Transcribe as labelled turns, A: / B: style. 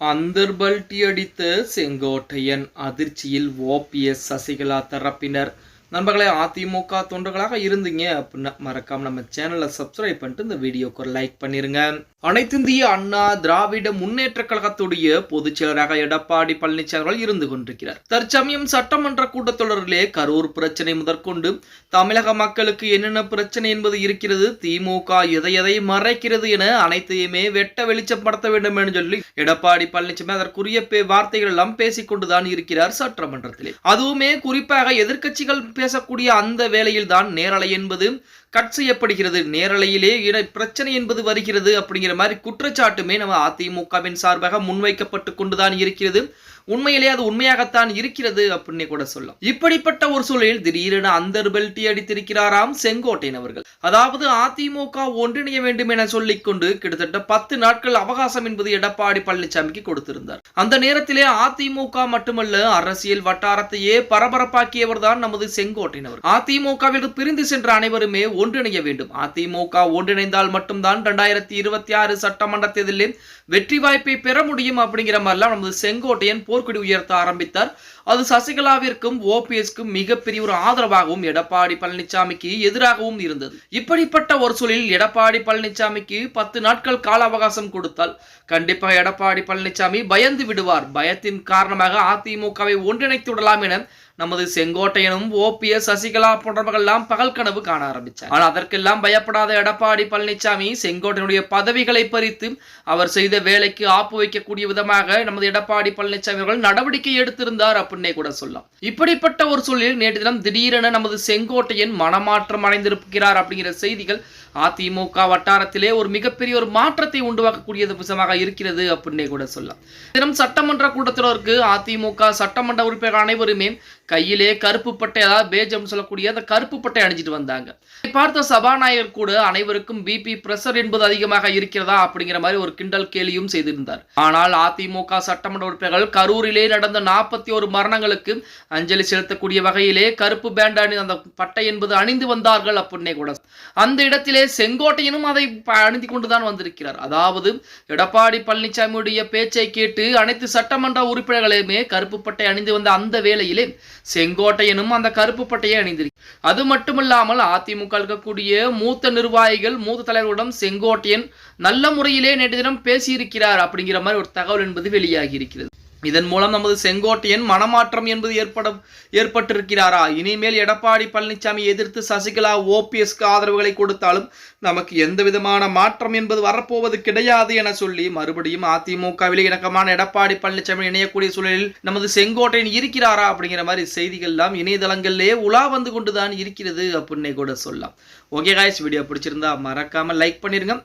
A: அந்தர்பல்டி அடித்த செங்கோட்டையன் அதிர்ச்சியில் ஓபிஎஸ் சசிகலா தரப்பினர். நண்பர்களே அதிமுக தொண்டர்களாக இருந்தீங்க அப்படின்னா மறக்காம நம்ம சேனலை சப்ஸ்கிரைப் பண்ணிட்டு இந்த வீடியோக்கு ஒரு லைக் பண்ணிருங்க. அனைத்திந்திய அண்ணா திராவிட முன்னேற்ற கழகத்துடைய பொதுச் செயலராக எடப்பாடி பழனிசாமி அவர்கள் இருந்து கொண்டிருக்கிறார். தற்சமயம் சட்டமன்ற கூட்டத்தொடரிலே கரூர் பிரச்சனை முதற்கொண்டு தமிழக மக்களுக்கு என்னென்ன பிரச்சனை என்பது இருக்கிறது திமுக எதை எதை மறைக்கிறது என அனைத்தையுமே வெட்ட வெளிச்சப்படுத்த வேண்டும் என்று சொல்லி எடப்பாடி பழனிசாமி அதற்குரிய வார்த்தைகள் எல்லாம் பேசிக்கொண்டுதான் இருக்கிறார் சட்டமன்றத்திலே. அதுவுமே குறிப்பாக எதிர்க்கட்சிகள் பேசக்கூடிய அந்த வேளையில் தான் நேரலை என்பது கட் செய்யப்படுகிறது. நேரலையிலே பிரச்சனை என்பது வருகிறது அப்படிங்கிற மாதிரி குற்றச்சாட்டுமே நம்ம அதிமுகவின் சார்பாக முன்வைக்கப்பட்டு கொண்டுதான் இருக்கிறது. உண்மையிலே அது உண்மையாகத்தான் இருக்கிறது அப்படின்னு கூட சொல்லலாம். இப்படிப்பட்ட ஒரு சூழலில் திடீரென அந்த பெல்ட்டி அடித்திருக்கிறாராம் செங்கோட்டையன் அவர்கள். அதாவது அதிமுக ஒன்றிணைய வேண்டும் என சொல்லிக்கொண்டு கிட்டத்தட்ட பத்து நாட்கள் அவகாசம் என்பது எடப்பாடி பழனிசாமிக்கு கொடுத்திருந்தார். அந்த நேரத்திலே அதிமுக மட்டுமல்ல அரசியல் வட்டாரத்தையே பரபரப்பாக்கியவர் தான் நமது செங்கோட்டையன் செங்கோட்டையினர் அதிமுகவிற்கு பிரிந்து சென்ற அனைவருமே ஒன்றிணைய வேண்டும். அதிமுக ஒன்றிணைந்தால் மட்டும்தான் இரண்டாயிரத்தி இருபத்தி ஆறு சட்டமன்ற தேர்தலில் வெற்றி வாய்ப்பை பெற முடியும் அப்படிங்கிற மாதிரிலாம் நமது செங்கோட்டையன் போர்க்குடி உயர்த்த ஆரம்பித்தார். அது சசிகலாவிற்கும் ஓபிஎஸ்க்கும் மிகப்பெரிய ஒரு ஆதரவாகவும் எடப்பாடி பழனிசாமிக்கு எதிராகவும் இருந்தது. இப்படிப்பட்ட ஒரு சூழலில் எடப்பாடி பழனிசாமிக்கு பத்து நாட்கள் கால அவகாசம் கொடுத்தால் கண்டிப்பாக எடப்பாடி பழனிசாமி பயந்து விடுவார். பயத்தின் காரணமாக அதிமுகவை ஒன்றிணைத்து விடலாம் என நமது செங்கோட்டையனும் ஓபிஎஸ் சசிகலா போன்றவர்கள் எல்லாம் பகல் கனவு காண ஆரம்பித்தார் ஆனால் அதற்கெல்லாம் பயப்படாத எடப்பாடி பழனிசாமி செங்கோட்டையனுடைய பதவிகளை பறித்து அவர் செய்த வேலைக்கு ஆப்பு வைக்கக்கூடிய விதமாக நமது எடப்பாடி பழனிசாமி அவர்கள் நடவடிக்கை எடுத்திருந்தார் அப்படின்னே கூட சொல்லலாம். இப்படிப்பட்ட ஒரு சூழலில் நேற்று தினம் திடீரென நமது செங்கோட்டையன் மனமாற்றம் அடைந்திருக்கிறார் அப்படிங்கிற செய்திகள் அதிமுக வட்டாரத்திலே ஒரு மிகப்பெரிய ஒரு மாற்றத்தை உண்டுவாக்கக்கூடிய விஷயமாக இருக்கிறது அப்படின்னே கூட சொல்லலாம். தினம் சட்டமன்ற கூட்டத்தினருக்கு அதிமுக சட்டமன்ற உறுப்பினர் அனைவருமே கையிலே கருப்பு பட்டை அதாவது பேஜம் சொல்லக்கூடிய அந்த கருப்பு பட்டை அணிஞ்சிட்டு வந்தாங்க. பார்த்த சபாநாயகர் கூட அனைவருக்கும் பிபி பிரஷர் என்பது அதிகமாக இருக்கிறதா அப்படிங்கிற மாதிரி ஒரு கிண்டல் கேலியும் செய்திருந்தார். ஆனால் அதிமுக சட்டமன்ற உறுப்பினர்கள் கரூரிலே நடந்த நாற்பத்தி ஒரு மரணங்களுக்கு அஞ்சலி செலுத்தக்கூடிய வகையிலே கருப்பு பேண்ட் அணி அந்த பட்டை என்பது அணிந்து வந்தார்கள் அப்படின்னே கூட அந்த இடத்திலே செங்கோட்டையனும் அதை அணிந்து கொண்டுதான் வந்திருக்கிறார். அதாவது எடப்பாடி பழனிசாமியுடைய பேச்சை கேட்டு அனைத்து சட்டமன்ற உறுப்பினர்களுமே கருப்பு பட்டை அணிந்து வந்த அந்த வேளையிலே செங்கோட்டையனும் அந்த கருப்பு பட்டையை அணிந்திருக்கிறார் அது மட்டுமில்லாமல் அதிமுக இருக்கக்கூடிய மூத்த நிர்வாகிகள் மூத்த தலைவர்களிடம் செங்கோட்டையன் நல்ல முறையிலே நேற்று தினம் பேசியிருக்கிறார் அப்படிங்கிற மாதிரி ஒரு தகவல் என்பது வெளியாகி இருக்கிறது இதன் மூலம் நமது செங்கோட்டையன் மனமாற்றம் என்பது ஏற்பட ஏற்பட்டிருக்கிறாரா? இனிமேல் எடப்பாடி பழனிசாமி எதிர்த்து சசிகலா ஓபிஎஸ்க்கு ஆதரவுகளை கொடுத்தாலும் நமக்கு எந்த விதமான மாற்றம் என்பது வரப்போவது கிடையாது என சொல்லி மறுபடியும் அதிமுகவிலே இணக்கமான எடப்பாடி பழனிசாமி இணையக்கூடிய சூழலில் நமது செங்கோட்டையன் இருக்கிறாரா அப்படிங்கிற மாதிரி செய்திகள் எல்லாம் இணையதளங்களிலே உலா வந்து கொண்டுதான் இருக்கிறது அப்படின்னே கூட சொல்லலாம். ஓகே காய்ஸ் வீடியோ பிடிச்சிருந்தா மறக்காம லைக் பண்ணிருங்க.